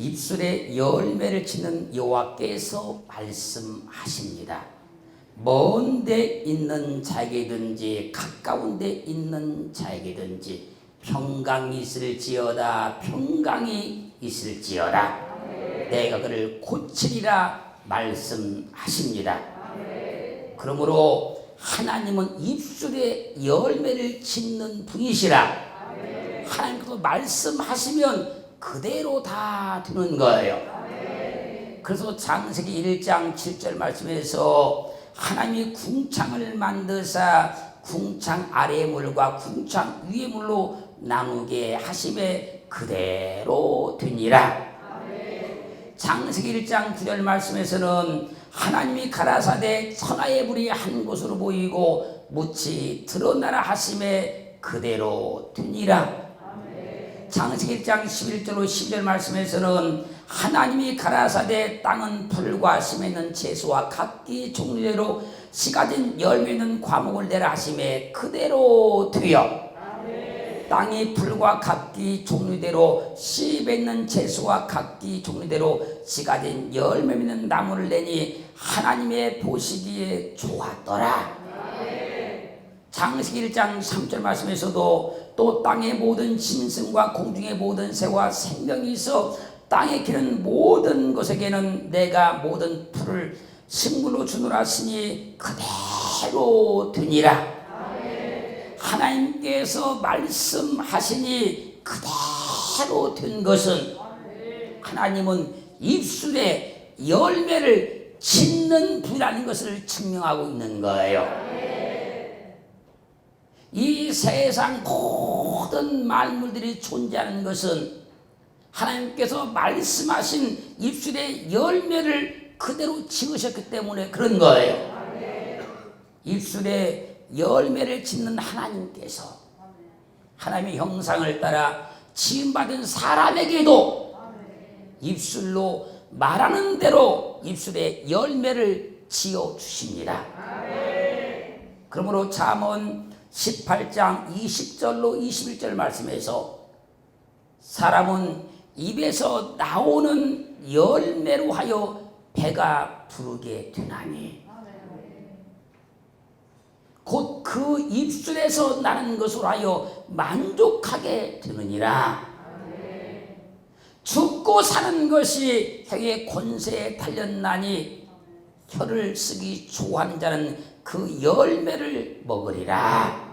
입술에 열매를 치는 여호와께서 말씀하십니다. 먼데 있는 자에게든지 가까운 데 있는 자에게든지 평강이 있을지어다 평강이 있을지어다 내가 그를 고치리라 말씀하십니다. 그러므로 하나님은 입술에 열매를 짓는 분이시라 하나님께서 말씀하시면 그대로 다 되는 거예요. 그래서 장세기 1장 7절 말씀에서 하나님이 궁창을 만드사 궁창 아래의 물과 궁창 위의 물로 나누게 하심에 그대로 되니라. 장세기 1장 9절 말씀에서는 하나님이 가라사대 천하의 불이 한 곳으로 보이고 묻이 드러나라 하심에 그대로 되니라. 장세기 1장 11절로 12절 말씀에서는 하나님이 가라사대 땅은 풀과 심에 있는 채소와 각기 종류대로 씨가진 열매 있는 과목을 내라 하심에 그대로 되어 땅이 풀과 각기 종류대로 씨 맺는 채소와 각기 종류대로 씨가진 열매 있는 나무를 내니 하나님의 보시기에 좋았더라. 장세기 1장 3절 말씀에서도 또 땅의 모든 짐승과 공중의 모든 새와 생명이 있어 땅에 기는 모든 것에게는 내가 모든 풀을 식물로 주노라 하시니 그대로 되니라 하나님께서 말씀하시니 그대로 된 것은 하나님은 입술에 열매를 짓는 분이라는 것을 증명하고 있는 거예요. 이 세상 모든 만물들이 존재하는 것은 하나님께서 말씀하신 입술의 열매를 그대로 지으셨기 때문에 그런 거예요. 입술에 열매를 짓는 하나님께서 하나님의 형상을 따라 지음받은 사람에게도 입술로 말하는 대로 입술에 열매를 지어 주십니다. 그러므로 잠언 18장 20절로 21절 말씀에서 사람은 입에서 나오는 열매로 하여 배가 부르게 되나니 곧 그 입술에서 나는 것으로 하여 만족하게 되느니라. 죽고 사는 것이 혀의 권세에 달렸나니 혀를 쓰기 좋아하는 자는 그 열매를 먹으리라.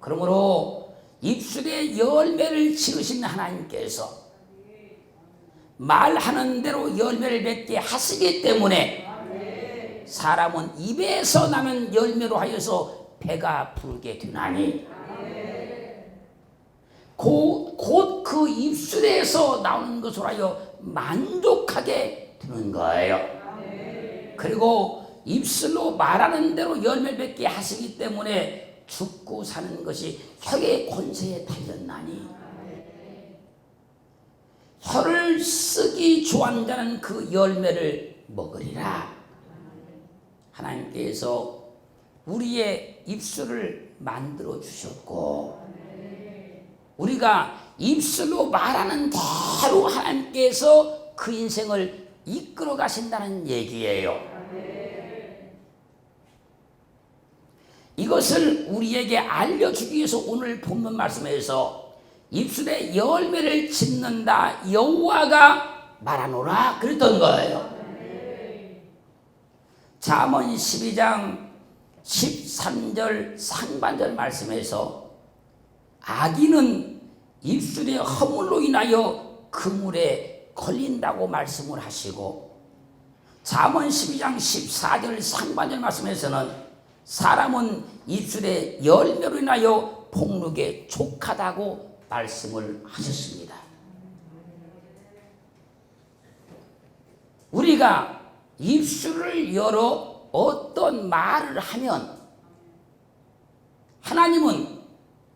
그러므로 입술에 열매를 지으신 하나님께서 말하는 대로 열매를 맺게 하시기 때문에 사람은 입에서 나는 열매로 하여서 배가 부르게 되나니 곧그 입술에서 나오는 것으로 하여 만족하게 되는 거예요. 그리고 입술로 말하는 대로 열매를 맺게 하시기 때문에 죽고 사는 것이 혀의 권세에 달렸나니 혀를 쓰기 좋아하는 자는 그 열매를 먹으리라. 하나님께서 우리의 입술을 만들어 주셨고 우리가 입술로 말하는 대로 하나님께서 그 인생을 이끌어 가신다는 얘기예요. 이것을 우리에게 알려주기 위해서 오늘 본문 말씀에서 입술에 열매를 짓는다 여호와가 말하노라 그랬던 거예요. 잠언 12장 13절 상반절 말씀에서 악인은 입술의 허물로 인하여 그물에 걸린다고 말씀을 하시고 잠언 12장 14절 상반절 말씀에서는 사람은 입술의 열매로 인하여 폭력에 족하다고 말씀을 하셨습니다. 우리가 입술을 열어 어떤 말을 하면 하나님은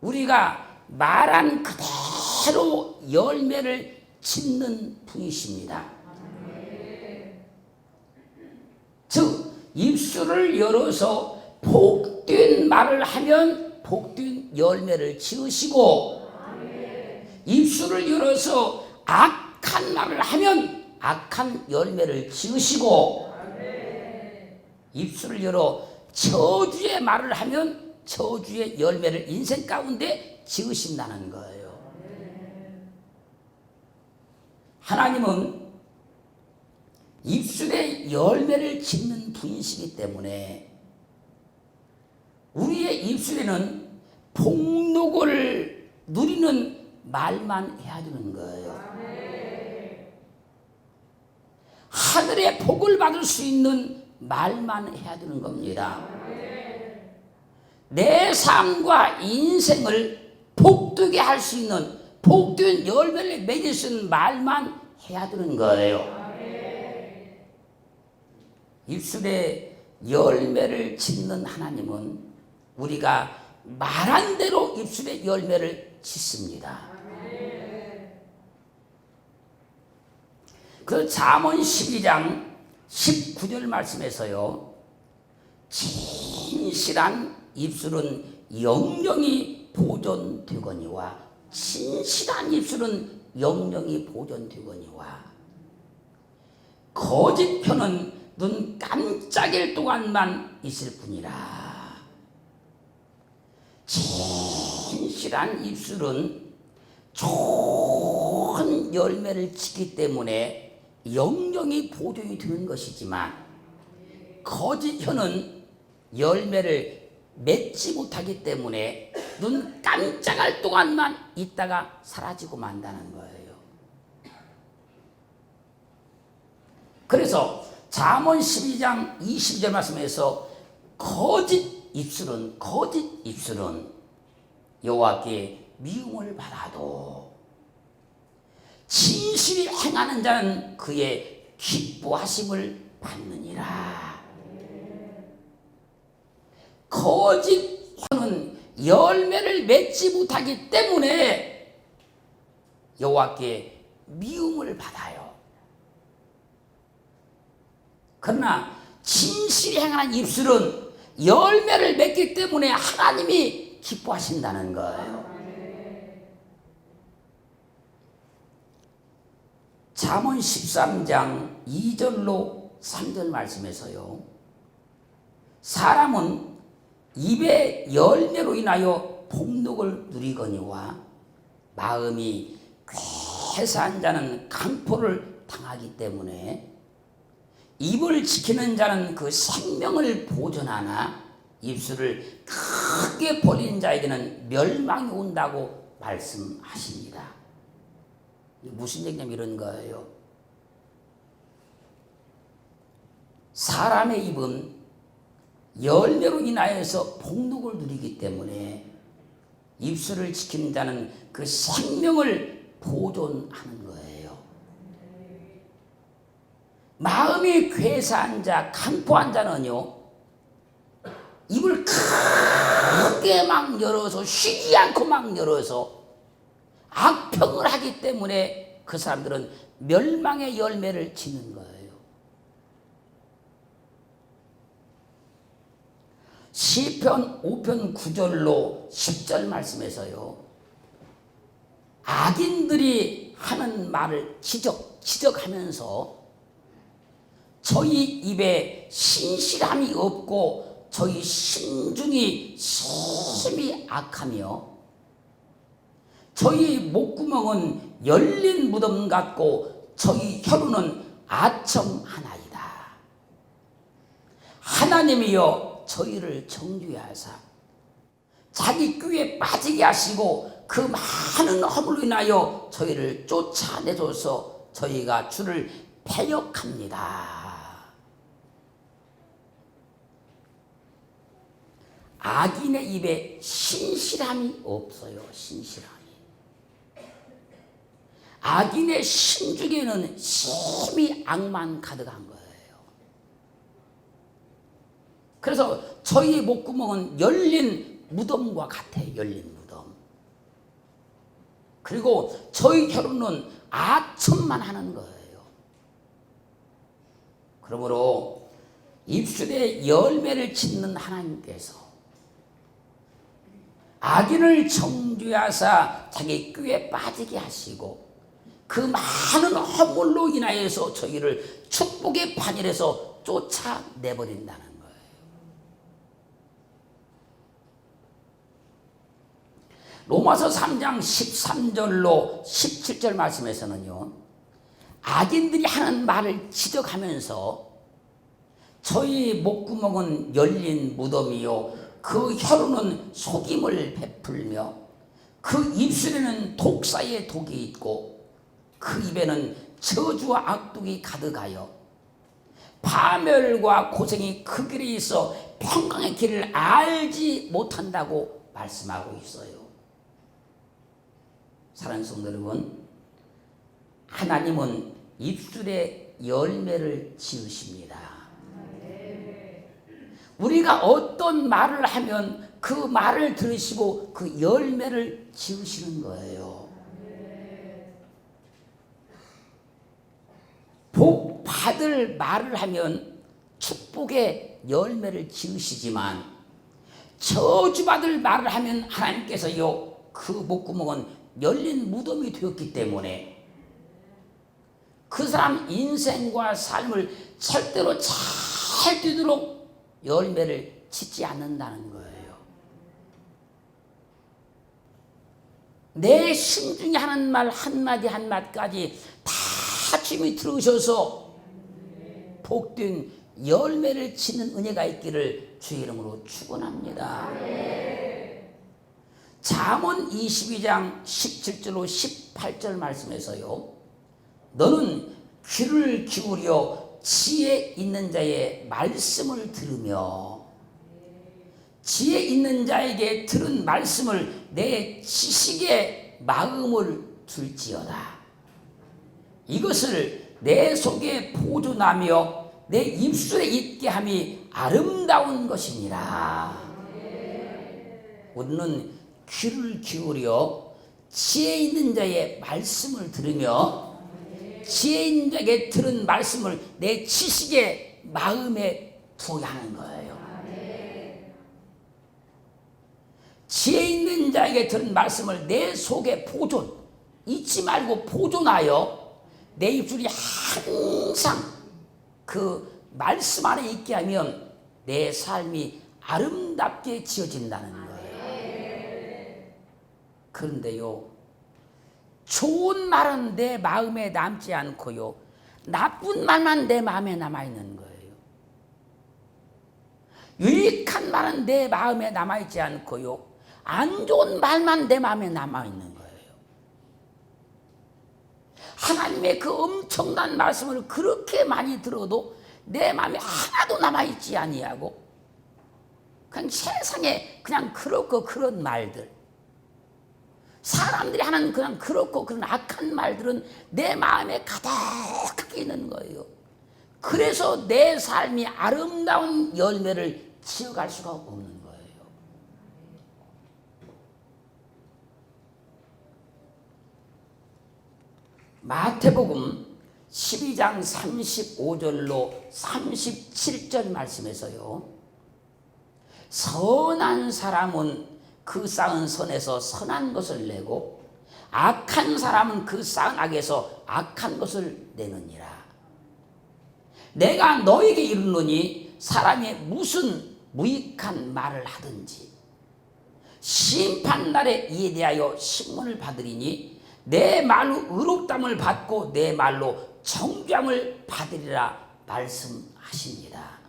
우리가 말한 그대로 열매를 짓는 분이십니다. 즉 입술을 열어서 복된 말을 하면 복된 열매를 지으시고 입술을 열어서 악 악한 말을 하면 악한 열매를 지으시고 입술을 열어 저주의 말을 하면 저주의 열매를 인생 가운데 지으신다는 거예요. 하나님은 입술에 열매를 짓는 분이시기 때문에 우리의 입술에는 복록을 누리는 말만 해야 되는 거예요. 하늘의 복을 받을 수 있는 말만 해야 되는 겁니다. 내 삶과 인생을 복되게 할 수 있는 복된 열매를 맺을 수 있는 말만 해야 되는 거예요. 입술에 열매를 짓는 하나님은 우리가 말한 대로 입술에 열매를 짓습니다. 그 잠언 12장 19절 말씀에서요. 진실한 입술은 영영이 보존되거니와 진실한 입술은 영영이 보존되거니와 거짓 혀는 눈 깜짝일 동안만 있을 뿐이라. 진실한 입술은 좋은 열매를 치기 때문에 영영이 보존이 되는 것이지만 거짓 혀는 열매를 맺지 못하기 때문에 눈 깜짝할 동안만 있다가 사라지고 만다는 거예요. 그래서 잠언 12장 20절 말씀에서 거짓 입술은 거짓 입술은 여호와께 미움을 받아도 진실이 행하는 자는 그의 기뻐하심을 받느니라. 거짓 혀는 열매를 맺지 못하기 때문에 여호와께 미움을 받아요. 그러나 진실이 행하는 입술은 열매를 맺기 때문에 하나님이 기뻐하신다는 거예요. 잠언 13장 2절로 3절 말씀에서요. 사람은 입의 열매로 인하여 복록을 누리거니와 마음이 괴사한 자는 강포를 당하기 때문에 입을 지키는 자는 그 생명을 보존하나 입술을 크게 벌린 자에게는 멸망이 온다고 말씀하십니다. 무슨 얘기냐면 이런 거예요. 사람의 입은 열매로 인하여서 복록을 누리기 때문에 입술을 지키는 자는 그 생명을 보존하는 거예요. 마음이 괴사한 자, 강포한 자는요, 입을 크게 막 열어서 쉬지 않고 막 열어서 악평을 하기 때문에 그 사람들은 멸망의 열매를 짓는 거예요. 시편 5편 9절로 10절 말씀에서요. 악인들이 하는 말을 지적, 지적하면서 저희 입에 신실함이 없고 저희 심중이 심히 악하며 저희 목구멍은 열린 무덤 같고 저희 혀로는 아첨하나이다. 하나님이여 저희를 정죄하사 자기 꾀에 빠지게 하시고 그 많은 허물로 인하여 저희를 쫓아내줘서 저희가 주를 배역합니다. 악인의 입에 신실함이 없어요. 신실함이. 악인의 심중에는 심히 악만 가득한 거예요. 그래서 저희 목구멍은 열린 무덤과 같아요. 열린 무덤. 그리고 저희 혀로는 아첨만 하는 거예요. 그러므로 입술에 열매를 짓는 하나님께서 악인을 정죄하사 자기 꾀에 빠지게 하시고 그 많은 허물로 인하여서 저희를 축복의 판일에서 쫓아내버린다는 거예요. 로마서 3장 13절로 17절 말씀에서는요. 악인들이 하는 말을 지적하면서 저희 목구멍은 열린 무덤이요 그 혀로는 속임을 베풀며 그 입술에는 독사의 독이 있고 그 입에는 저주와 악독이 가득하여 파멸과 고생이 그 길에 있어 평강의 길을 알지 못한다고 말씀하고 있어요. 사랑하는 성도 여러분, 하나님은 입술에 열매를 지으십니다. 우리가 어떤 말을 하면 그 말을 들으시고 그 열매를 지으시는 거예요. 복 받을 말을 하면 축복의 열매를 지으시지만 저주받을 말을 하면 하나님께서요 그 목구멍은 열린 무덤이 되었기 때문에 그 사람 인생과 삶을 절대로 잘 되도록 열매를 짓지 않는다는 거예요. 내 심중에 하는 말 한마디 한마디까지 다 주님이 들으셔서 복된 열매를 짓는 은혜가 있기를 주의 이름으로 축원합니다. 잠언 22장 17절로 18절 말씀에서요. 너는 귀를 기울여 지혜 있는 자의 말씀을 들으며 지혜 있는 자에게 들은 말씀을 내 지식의 마음을 둘지어다. 이것을 내 속에 보존하며 내 입술에 있게 함이 아름다운 것이니라. 우리는 귀를 기울여 지혜 있는 자의 말씀을 들으며 지혜 있는 자에게 들은 말씀을 내 지식의 마음에 두어야 하는 거예요. 지혜 있는 자에게 들은 말씀을 내 속에 보존, 잊지 말고 보존하여 내 입술이 항상 그 말씀 안에 있게 하면 내 삶이 아름답게 지어진다는 거예요. 그런데요, 좋은 말은 내 마음에 남지 않고요, 나쁜 말만 내 마음에 남아 있는 거예요. 유익한 말은 내 마음에 남아 있지 않고요, 안 좋은 말만 내 마음에 남아 있는 거예요. 하나님의 그 엄청난 말씀을 그렇게 많이 들어도 내 마음에 하나도 남아 있지 아니하고 그냥 세상에 그냥 그렇고 그런 말들 사람들이 하는 그냥 그렇고 그런 악한 말들은 내 마음에 가득하게 있는 거예요. 그래서 내 삶이 아름다운 열매를 지어갈 수가 없는 거예요. 마태복음 12장 35절로 37절 말씀에서요. 선한 사람은 그 쌓은 선에서 선한 것을 내고 악한 사람은 그 쌓은 악에서 악한 것을 내느니라. 내가 너에게 이르노니 사람이 무슨 무익한 말을 하든지 심판 날에 이에 대하여 신문을 받으리니 내 말로 의롭담을 받고 내 말로 정죄함을 받으리라 말씀하십니다.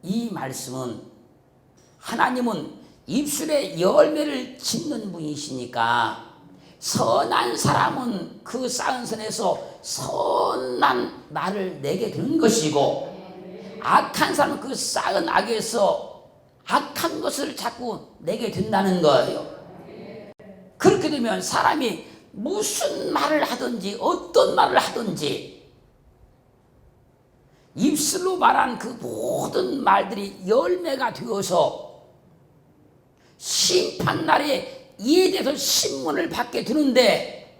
이 말씀은 하나님은 입술에 열매를 짓는 분이시니까 선한 사람은 그 쌓은 선에서 선한 말을 내게 되는 것이고 악한 사람은 그 쌓은 악에서 악한 것을 자꾸 내게 된다는 거예요. 그렇게 되면 사람이 무슨 말을 하든지 어떤 말을 하든지 입술로 말한 그 모든 말들이 열매가 되어서 심판날에 이에 대해서 신문을 받게 되는데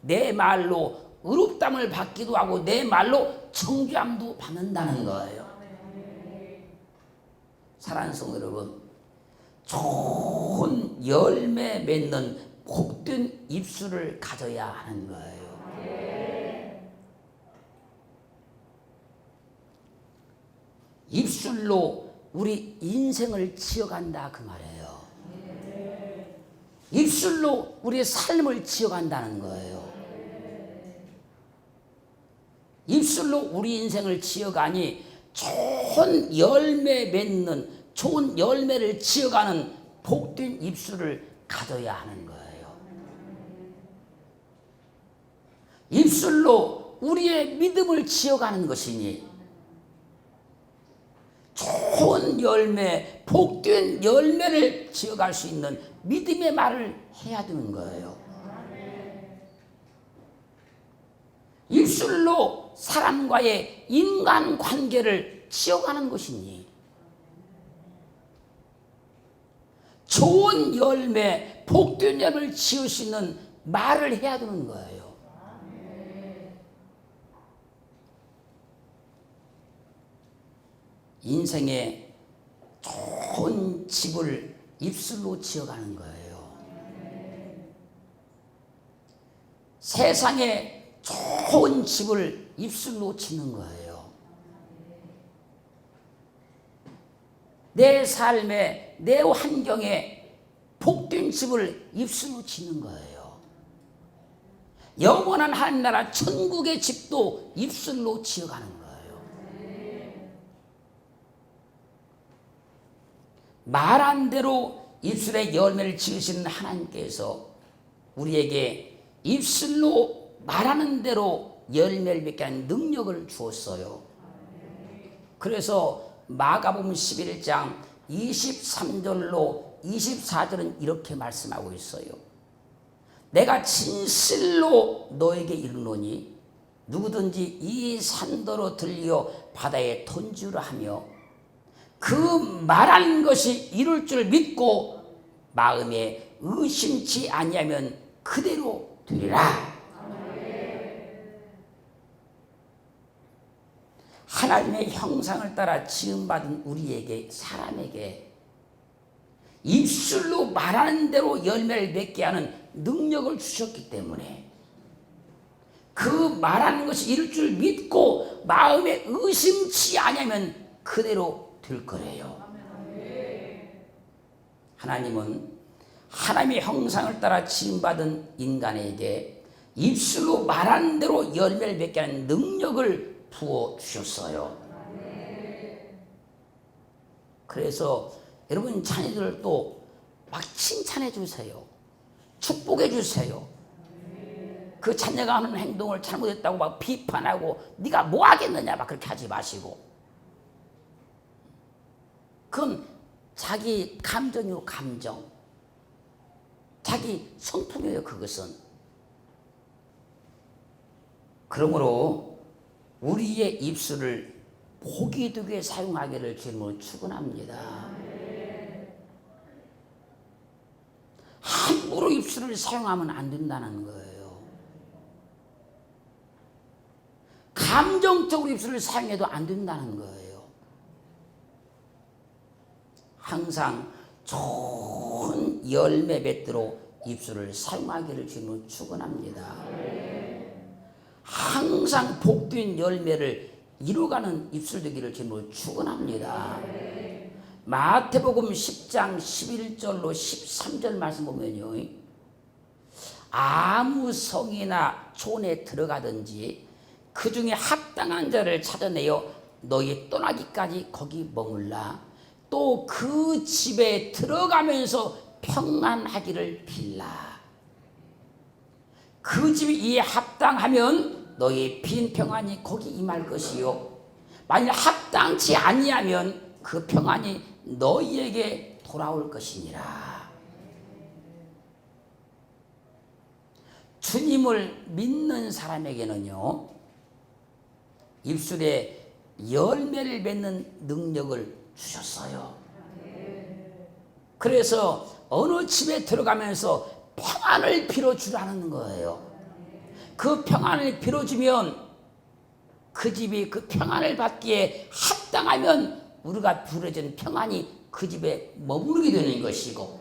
내 말로 의롭담을 받기도 하고 내 말로 정죄함도 받는다는 거예요. 사랑하는 성도 여러분, 좋은 열매 맺는 복된 입술을 가져야 하는 거예요. 입술로 우리 인생을 지어간다 그 말이에요. 입술로 우리의 삶을 지어간다는 거예요. 입술로 우리 인생을 지어가니 좋은 열매 맺는 좋은 열매를 지어가는 복된 입술을 가져야 하는 거예요. 입술로 우리의 믿음을 지어가는 것이니 좋은 열매, 복된 열매를 지어갈 수 있는 믿음의 말을 해야 되는 거예요. 입술로 사람과의 인간 관계를 지어가는 것이니 좋은 열매, 복된 열매를 지을 수 있는 말을 해야 되는 거예요. 인생에 좋은 집을 입술로 지어가는 거예요. 세상에 좋은 집을 입술로 짓는 거예요. 내 삶에, 내 환경에 복된 집을 입술로 짓는 거예요. 영원한 하나님 천국의 집도 입술로 지어가는 거예요. 말한 대로 입술의 열매를 지으시는 하나님께서 우리에게 입술로 말하는 대로 열매를 맺게 하는 능력을 주었어요. 그래서 마가복음 11장 23절로 24절은 이렇게 말씀하고 있어요. 내가 진실로 너에게 이르노니 누구든지 이 산도로 들려 바다에 던지라 하며 그 말하는 것이 이룰 줄 믿고 마음에 의심치 아니하면 그대로 되리라. 하나님의 형상을 따라 지음받은 우리에게 사람에게 입술로 말하는 대로 열매를 맺게 하는 능력을 주셨기 때문에 그 말하는 것이 이룰 줄 믿고 마음에 의심치 아니하면 그대로 될 거래요. 하나님은 하나님의 형상을 따라 지음받은 인간에게 입술로 말하는 대로 열매를 맺게 하는 능력을 부어 주셨어요. 그래서 여러분 자녀들도 막 칭찬해 주세요. 축복해 주세요. 그 자녀가 하는 행동을 잘못했다고 막 비판하고 네가 뭐 하겠느냐 막 그렇게 하지 마시고 그건 자기 감정이요 감정 자기 성품이에요 그것은 그러므로 우리의 입술을 복이 되게 사용하기를 주님을 축원합니다. 함부로 입술을 사용하면 안 된다는 거예요. 감정적으로 입술을 사용해도 안 된다는 거예요. 항상 좋은 열매 맺도록 입술을 사용하기를 주님을 축원합니다. 항상 복된 열매를 이루가는 입술 되기를 주님을 축원합니다. 마태복음 10장 11절로 13절 말씀 보면요. 아무 성이나 촌에 들어가든지 그 중에 합당한 자를 찾아내어 너희 떠나기까지 거기 머물라. 또 그 집에 들어가면서 평안하기를 빌라. 그 집이 이에 합당하면 너희 빈 평안이 거기 임할 것이요. 만일 합당치 아니하면 그 평안이 너희에게 돌아올 것이니라. 주님을 믿는 사람에게는요, 입술에 열매를 맺는 능력을 주셨어요. 그래서 어느 집에 들어가면서 평안을 빌어주라는 거예요. 그 평안을 빌어주면 그 집이 그 평안을 받기에 합당하면 우리가 부러진 평안이 그 집에 머무르게 되는 것이고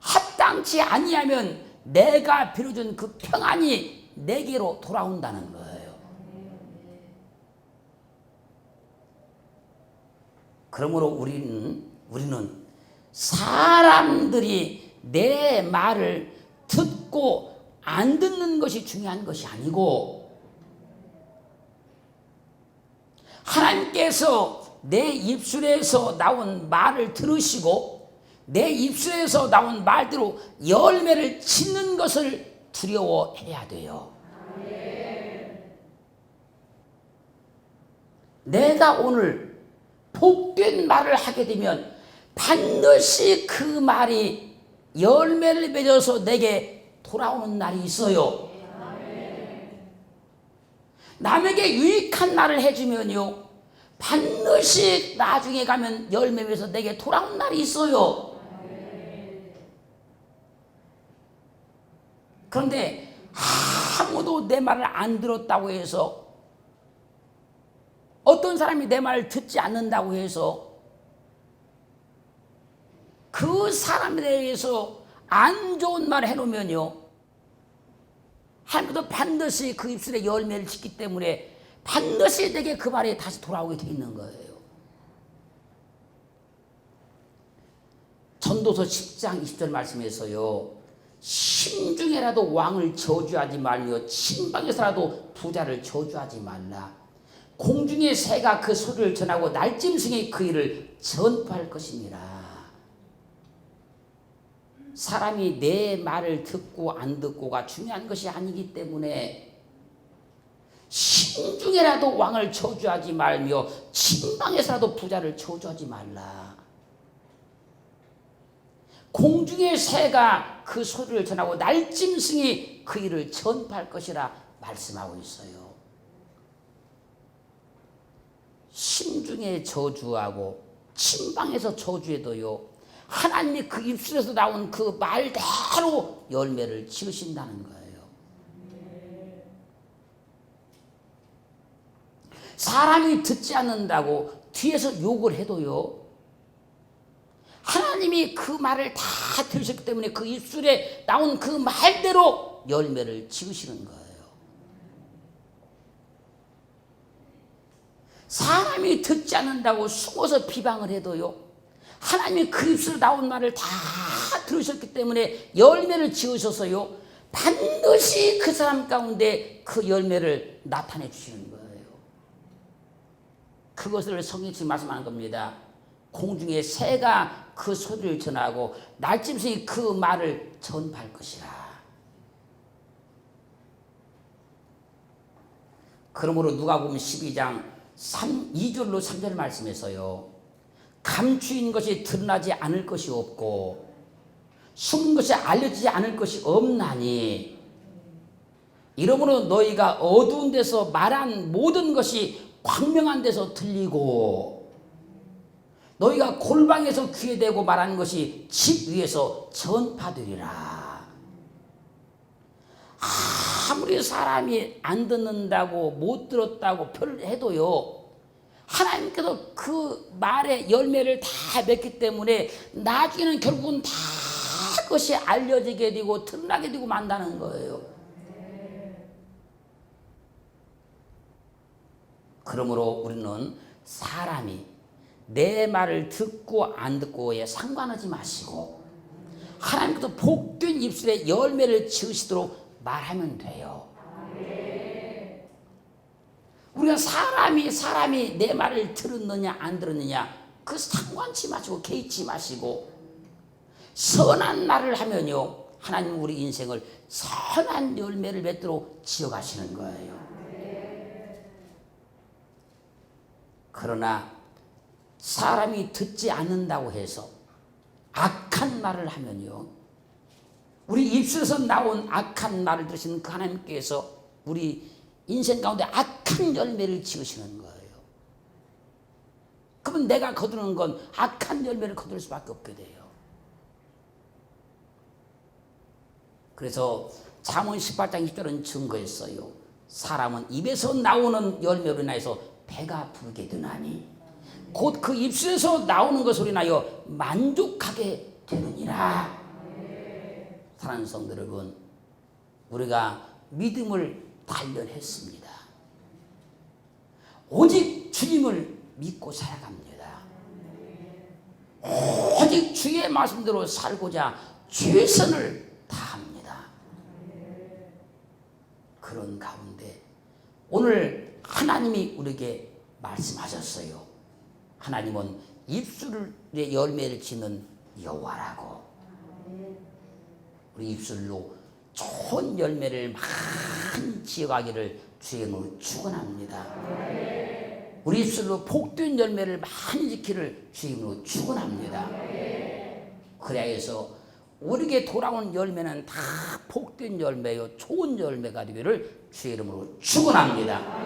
합당 도망치 아니하면 내가 빌어준 그 평안이 내게로 돌아온다는 거예요. 그러므로 우리는 우리는 사람들이 내 말을 듣고 안 듣는 것이 중요한 것이 아니고 하나님께서 내 입술에서 나온 말을 들으시고 내 입술에서 나온 말대로 열매를 짓는 것을 두려워해야 돼요. 내가 오늘 복된 말을 하게 되면 반드시 그 말이 열매를 맺어서 내게 돌아오는 날이 있어요. 남에게 유익한 말을 해주면요. 반드시 나중에 가면 열매 맺어서 내게 돌아오는 날이 있어요. 그런데 아무도 내 말을 안 들었다고 해서 어떤 사람이 내 말을 듣지 않는다고 해서 그 사람에 대해서 안 좋은 말을 해놓으면요. 하나님도 반드시 그 입술에 열매를 짓기 때문에 반드시 내게 그 말이 다시 돌아오게 돼 있는 거예요. 전도서 10장 20절 말씀에서요. 심중에라도 왕을 저주하지 말며 친방에서라도 부자를 저주하지 말라. 공중의 새가 그 소리를 전하고 날짐승이 그 일을 전파할 것이니라. 사람이 내 말을 듣고 안 듣고가 중요한 것이 아니기 때문에 신중에라도 왕을 저주하지 말며 친방에서라도 부자를 저주하지 말라. 공중의 새가 그 소리를 전하고 날짐승이 그 일을 전파할 것이라 말씀하고 있어요. 심중에 저주하고 친방에서 저주해도요. 하나님이 그 입술에서 나온 그 말대로 열매를 지으신다는 거예요. 사람이 듣지 않는다고 뒤에서 욕을 해도요. 하나님이 그 말을 다 들으셨기 때문에 그 입술에 나온 그 말대로 열매를 지으시는 거예요. 사람이 듣지 않는다고 숨어서 비방을 해도요. 하나님이 그 입술에 나온 말을 다 들으셨기 때문에 열매를 지으셔서요. 반드시 그 사람 가운데 그 열매를 나타내 주시는 거예요. 그것을 성경이 말씀하는 겁니다. 공중에 새가 그 소리를 전하고 날짐승이 그 말을 전파할 것이라. 그러므로 누가 보면 12장 3, 2절로 3절 말씀에서요. 감추인 것이 드러나지 않을 것이 없고 숨은 것이 알려지지 않을 것이 없나니 이러므로 너희가 어두운 데서 말한 모든 것이 광명한 데서 들리고 너희가 골방에서 귀에 대고 말하는 것이 집 위에서 전파되리라. 아무리 사람이 안 듣는다고 못 들었다고 표를 해도요. 하나님께서 그 말의 열매를 다 맺기 때문에 나중에는 결국은 다 그것이 알려지게 되고 드러나게 되고 만다는 거예요. 그러므로 우리는 사람이 내 말을 듣고 안 듣고에 상관하지 마시고 하나님께서 복된 입술에 열매를 지으시도록 말하면 돼요. 우리가 사람이 사람이 내 말을 들었느냐 안 들었느냐 그 상관치 마시고 개의치 마시고 선한 말을 하면요 하나님 우리 인생을 선한 열매를 맺도록 지어가시는 거예요. 그러나 사람이 듣지 않는다고 해서 악한 말을 하면요. 우리 입술에서 나온 악한 말을 들으시는 그 하나님께서 우리 인생 가운데 악한 열매를 지으시는 거예요. 그러면 내가 거두는 건 악한 열매를 거둘 수밖에 없게 돼요. 그래서 잠언 18장 20절은 증거했어요. 사람은 입에서 나오는 열매로 인하여서 배가 부르게 되나니 곧 그 입술에서 나오는 것으로 인하여 만족하게 되느니라. 사랑하는 성도 여러분, 우리가 믿음을 단련했습니다. 오직 주님을 믿고 살아갑니다. 오직 주의 말씀대로 살고자 최선을 다합니다. 그런 가운데 오늘 하나님이 우리에게 말씀하셨어요. 하나님은 입술의 열매를 짓는 여호와라고. 우리 입술로 좋은 열매를 많이 지어가기를 이름으로 축원합니다. 우리 입술로 복된 열매를 많이 지키를 주의 이름으로 축원합니다. 그래야 해서 우리에게 돌아온 열매는 다 복된 열매요 좋은 열매가 되기를 주의 이름으로 축원합니다.